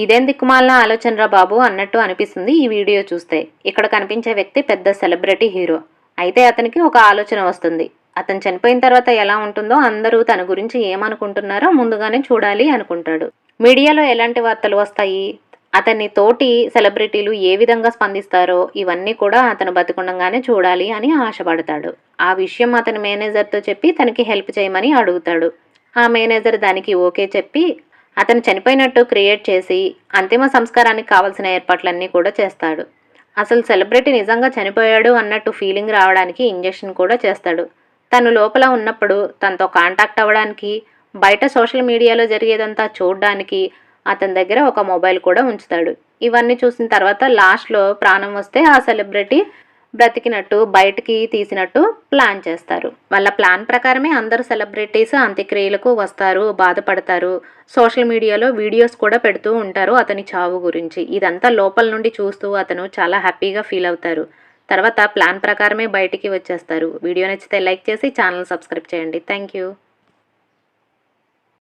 ఇదేం దిక్కుమాలిన ఆలోచనరా బాబు అన్నట్టు అనిపిస్తుంది ఈ వీడియో చూస్తే. ఇక్కడ కనిపించే వ్యక్తి పెద్ద సెలబ్రిటీ హీరో. అయితే అతనికి ఒక ఆలోచన వస్తుంది. అతను చనిపోయిన తర్వాత ఎలా ఉంటుందో అందరూ తన గురించి ఏమనుకుంటున్నారో ముందుగానే చూడాలి అనుకుంటాడు. మీడియాలో ఎలాంటి వార్తలు వస్తాయి? అతన్ని తోటి సెలబ్రిటీలు ఏ విధంగా స్పందిస్తారో ఇవన్నీ కూడా అతను బతికుండగానే చూడాలి అని ఆశపడతాడు. ఆ విషయం అతని మేనేజర్తో చెప్పి తనకి హెల్ప్ చేయమని అడుగుతాడు. ఆ మేనేజర్ దానికి ఓకే చెప్పి అతను చనిపోయినట్టు క్రియేట్ చేసి అంతిమ సంస్కారానికి కావాల్సిన ఏర్పాట్లన్నీ కూడా చేస్తాడు. అసలు సెలబ్రిటీ నిజంగా చనిపోయాడు అన్నట్టు ఫీలింగ్ రావడానికి ఇంజెక్షన్ కూడా చేస్తాడు. తను లోపల ఉన్నప్పుడు తనతో కాంటాక్ట్ అవ్వడానికి బయట సోషల్ మీడియాలో జరిగేదంతా చూడడానికి అతని దగ్గర ఒక మొబైల్ కూడా ఉంచుతాడు. ఇవన్నీ చూసిన తర్వాత లాస్ట్లో ప్రాణం వస్తే ఆ సెలబ్రిటీ బ్రతికినట్టు బయటికి తీసినట్టు ప్లాన్ చేస్తారు. వాళ్ళ ప్లాన్ ప్రకారమే అందరు సెలబ్రిటీస్ అంత్యక్రియలకు వస్తారు బాధపడతారు. సోషల్ మీడియాలో వీడియోస్ కూడా పెడుతూ ఉంటారు అతని చావు గురించి. ఇదంతా లోపల నుండి చూస్తూ అతను చాలా హ్యాపీగా ఫీల్ అవుతారు. తర్వాత ప్లాన్ ప్రకారమే బయటికి వచ్చేస్తారు. వీడియో నచ్చితే లైక్ చేసి ఛానల్ సబ్స్క్రైబ్ చేయండి. Thank you.